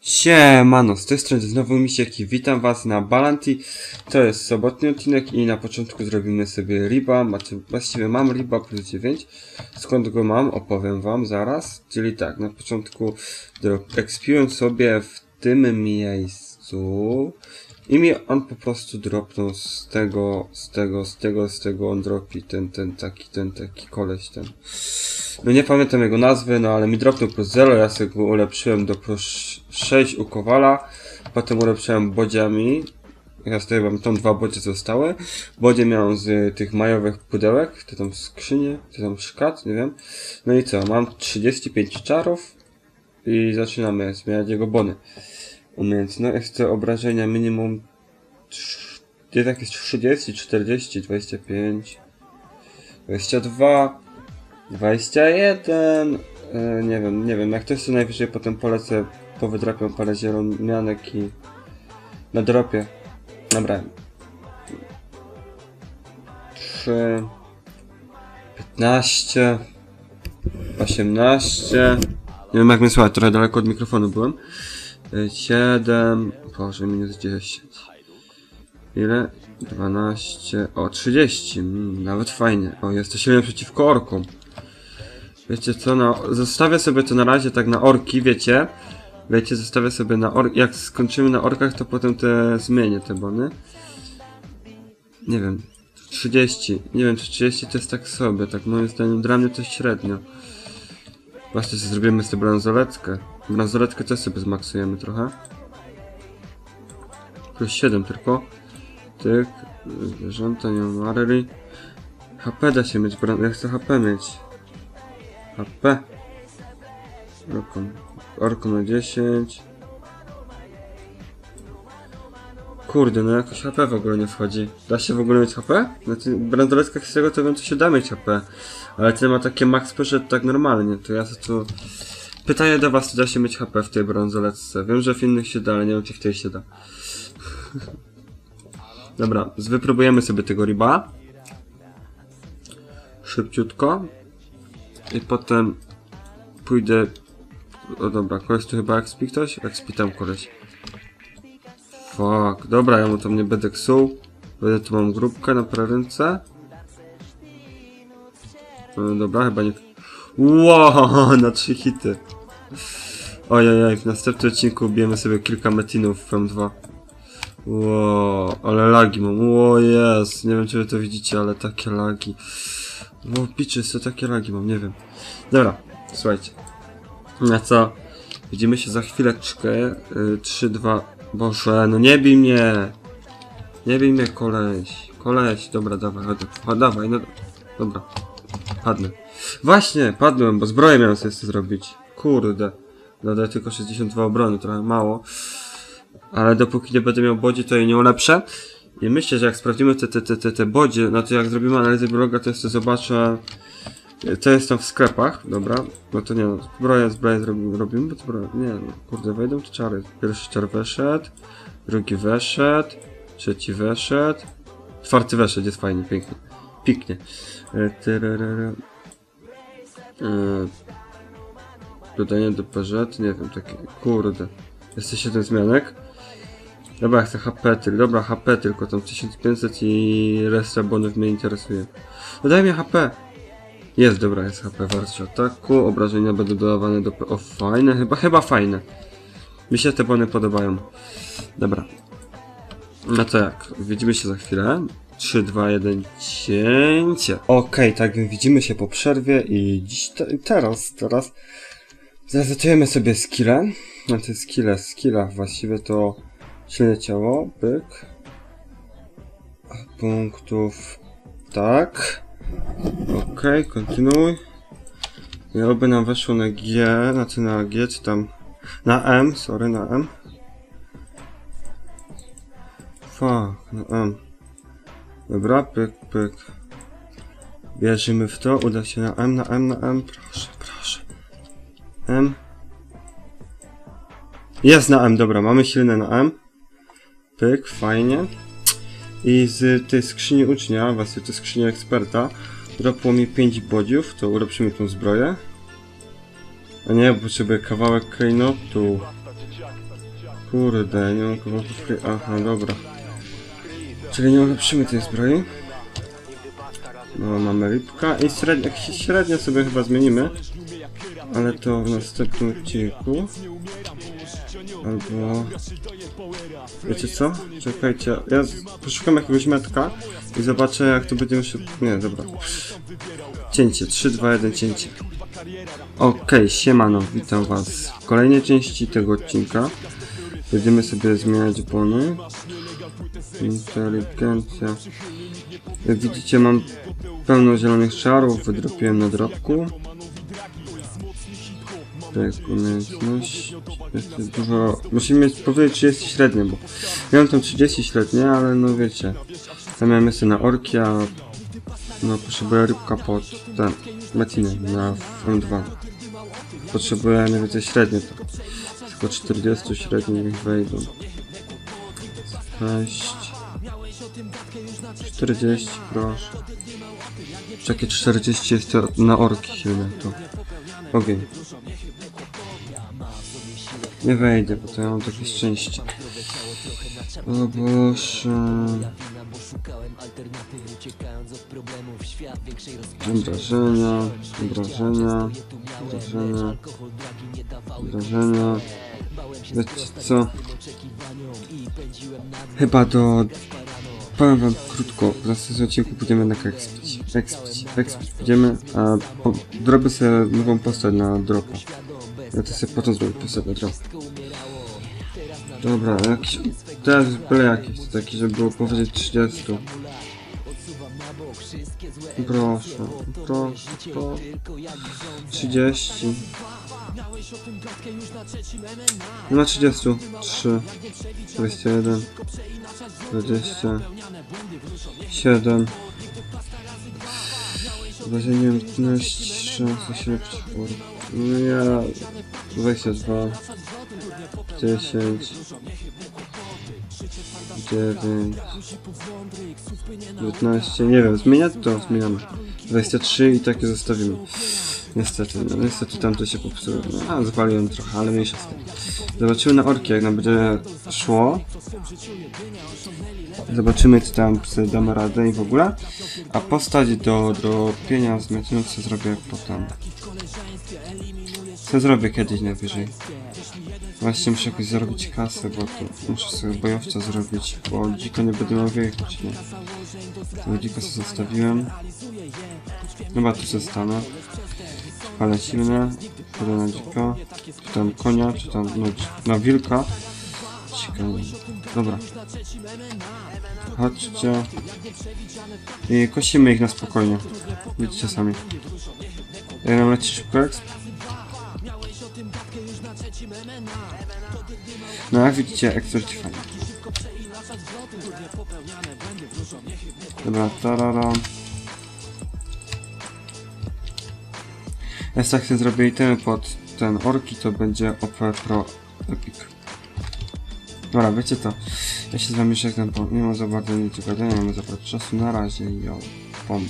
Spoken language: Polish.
Siemano, z tej strony znowu Misiek i witam was na Balanti. To jest sobotni odcinek i na początku zrobimy sobie riba, znaczy właściwie mam riba plus 9. Skąd go mam, opowiem wam zaraz. Czyli tak, na początku ekspiłem sobie w tym miejscu i mi on po prostu dropnął z tego, z tego, z tego, z tego on dropi ten, ten taki, ten taki koleś ten. No nie pamiętam jego nazwy, no ale mi dropnął plus 0, ja sobie go ulepszyłem do plus 6 u Kowala, potem ulepszyłem bodziami, ja tutaj mam tam dwa bodzie zostały, bodzie miałem z tych majowych pudełek, te tam skrzynie, te tam szkat, nie wiem, no i co, mam 35 czarów i zaczynamy zmieniać jego bony. No jest to obrażenia minimum, trz- jest jakieś 30, 40, 25, 22, 21, e, nie wiem, nie wiem, jak ktoś to najwyżej potem polecę, powydrapią parę zielonianek i na dropie. Dobra. 3, 15, 18, nie wiem jak mnie słychać, trochę daleko od mikrofonu byłem. 7, Boże, minus 10. Ile? 12, o 30, mm, nawet fajnie. O, jesteśmy przeciwko orkom. Wiecie co, no, zostawię sobie to na razie tak na orki, wiecie? Wiecie, zostawię sobie na ork, jak skończymy na orkach, to potem te zmienię te bony. Nie wiem, 30, nie wiem czy 30 to jest tak sobie, tak moim zdaniem dla mnie to średnio. Właśnie sobie zrobimy sobie bransoletkę. Bransoletkę też sobie zmaksujemy trochę. Plus 7 tylko. Tyk, zwierzęta, nie mam areli. HP da się mieć, bran- ja chcę HP mieć. HP. Orką. Orką na 10. Kurde, no jakoś HP w ogóle nie wchodzi. Da się w ogóle mieć HP? Na tych bransoletkach z tego to wiem, to się da mieć HP. Ale ten ma takie max że tak normalnie, to ja tu... Pytanie do was, czy da się mieć HP w tej bransoletce. Wiem, że w innych się da, ale nie wiem, czy w tej się da. Dobra, wypróbujemy sobie tego riba. Szybciutko. I potem pójdę... O dobra, koleś tu chyba expi ktoś? Expi tam koleś. Fuck, dobra, ja mu tam nie będę ksuł. Będę tu mam grupkę na prarynce. No dobra, chyba nie... Wow, na trzy hity. Ojej, w następnym odcinku bijemy sobie kilka metinów w M2. Wow, ale lagi mam. O jest, nie wiem czy wy to widzicie, ale takie lagi. Wow, piczy, to takie lagi mam, nie wiem. Dobra, słuchajcie. Na co? Widzimy się za chwileczkę. Y, 3, 2. Boże, no nie bij mnie! Nie bij mnie, koleś. Koleś, dobra, dawaj, chodź dawaj, no. Dobra, padnę. Właśnie, padłem, bo zbroję miałem sobie zrobić. Kurde. Dodaję tylko 62 obrony, trochę mało. Ale dopóki nie będę miał bodzi, to jej nie ulepszę. I myślę, że jak sprawdzimy te, te, te, te, te bodzie, no to jak zrobimy analizę bloga, to jeszcze zobaczę, co jest tam w sklepach, dobra? No to nie no, zbroję, zbroję zrobimy, robimy, bo zbroję, nie no, kurde, wejdą te czary. Pierwszy czar weszedł, drugi weszedł, trzeci weszedł, czwarty weszedł, jest fajnie, pięknie, piknie. E, tyryryrry. E, Dodanie do PZ, nie wiem, takie, kurde. Jest 7 zmianek. Dobra, chcę HP tylko, dobra, HP tylko, tam 1500 i reszta bonów mnie interesuje. No daj mi HP! Jest, dobra, jest HP, wartość ataku, obrażenia będą dodawane do... O, fajne, chyba, chyba fajne. Mi się te bony podobają. Dobra. No to jak, widzimy się za chwilę. 3, 2, 1, cięcie. Okej, tak więc widzimy się po przerwie i dziś, te, teraz, teraz Zresetujemy sobie skille. Znaczy skille, skilla właściwie to silne ciało, byk. Punktów, tak. Okej, kontynuuj. I oby nam weszło na G, znaczy na G, czy tam na M, sorry, na M. Fuck, na M. Dobra, pyk, pyk. Wierzymy w to, uda się na M, na M, na M, proszę. M. Jest na M, dobra, mamy silne na M. Pyk, fajnie. I z tej skrzyni ucznia, właściwie to skrzyni eksperta, dropło mi 5 bodziów, to ulepszymy tą zbroję. A nie, potrzebuję kawałek klejnotu. Kurde, nie mam kawałków kry- Aha, dobra. Czyli nie ulepszymy tej zbroi. No, mamy rybka i średnio, średnio sobie chyba zmienimy. Ale to w następnym odcinku. Albo... Wiecie co? Czekajcie, ja poszukam jakiegoś metka i zobaczę jak to będziemy szybko... Nie, dobra. Cięcie, 3, 2, 1, cięcie. Okej, siemano, witam was w kolejnej części tego odcinka. Będziemy sobie zmieniać bony. Inteligencja. Jak widzicie mam pełno zielonych szarów, wydropiłem na drobku. Tak, umiejętność. Jest dużo... Musimy mieć, czy jest średnie, bo mam tam 30 średnie, ale no wiecie. Tam miałem jeszcze na orki, a no potrzebuję rybka pod ten Metiny na M2. Potrzebuję mniej więcej średnie to. Tylko 40 średnich niech wejdą. 6 40 proszę. Czekaj 40 jest na orki silne to. Ogień. Nie wejdę, bo to ja mam takie szczęście. O Boże. Wrażenia, wrażenia, wrażenia, wrażenia. Wiecie co? Chyba do... Powiem wam krótko, w następnym odcinku będziemy jednak ekspić. Ekspić, ekspić będziemy, a po, zrobię sobie nową postać na dropa. Ja to sobie potem zrobię postać na dropa. Dobra, jakiś... Teraz byle jakieś, to takie, żeby było powyżej 30. Proszę, proszę, proszę. 30. Nie ma 30. 3. 21. 20. 7. Wrażenie 15. Szansa się przeciwko. No ja. 22. 10. 9. 19, nie wiem, zmieniać to zmieniamy. 23 i takie zostawimy. Niestety, no niestety tam to się popsuło. No, a, zwaliłem trochę, ale mniejsza z tym. Zobaczymy na orki, jak nam będzie szło. Zobaczymy, czy tam sobie damy radę i w ogóle. A postać do dropienia z co zrobię potem. Co zrobię kiedyś najwyżej. Właśnie muszę jakoś zarobić kasę, bo to muszę sobie bojowca zrobić, bo dziko nie będę miał wyjechać, nie? Tego dziko sobie zostawiłem. Chyba tu zostanę. Ale silne. Pójdę na dziko. Czy tam konia, czy tam no, na wilka. Ciekawe. Dobra. Chodźcie. I kosimy ich na spokojnie. Widzicie sami. Jak nam leci szybko? No jak widzicie, ekstra ci fajnie. Dobra, tarara. Jest jak zrobię itemy pod ten orki, to będzie OP Pro Epic. Dobra, wiecie to. Ja się z wami żegnam, bo nie mam za bardzo nic do gadania, nie mam za bardzo czasu. Na razie, yo, pom.